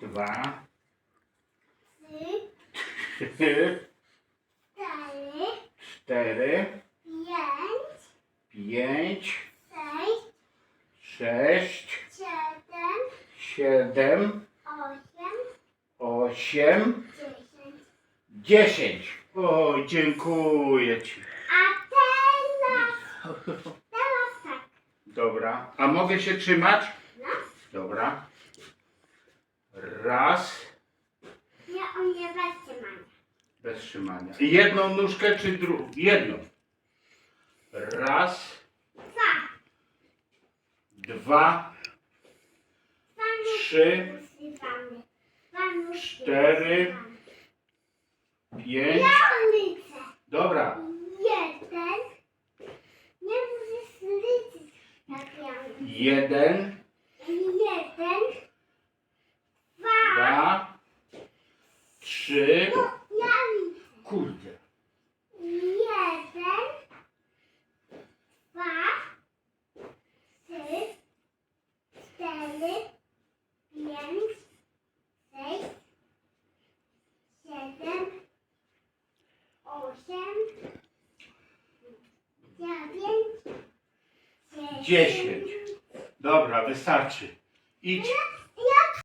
dwa, trzy, trzy, cztery, cztery, pięć, pięć, sześć, sześć, siedem, siedem, osiem, osiem, dziesięć. dziesięć. O, dziękuję Ci. A teraz, teraz tak. Dobra. A mogę się trzymać? No, Dobra. Raz. nie, on nie weźcie mnie. Bez trzymania. I Jedną nóżkę czy drugą? Jedną. Raz, Dwa. dwa, Dwa nóżki Trzy, używamy. Dwa nóżki cztery, używamy. pięć. Ja liczę. Dobra. Jeden. Nie musisz liczyć. Tak ja. Jeden, Jeden. Dwa. dwa, trzy. No. Kurde. Jeden. Dwa. Trzy. Cztery. Pięć. Sześć. Siedem. Osiem. Dziewięć. Dziesięć. Dobra, wystarczy. Idź.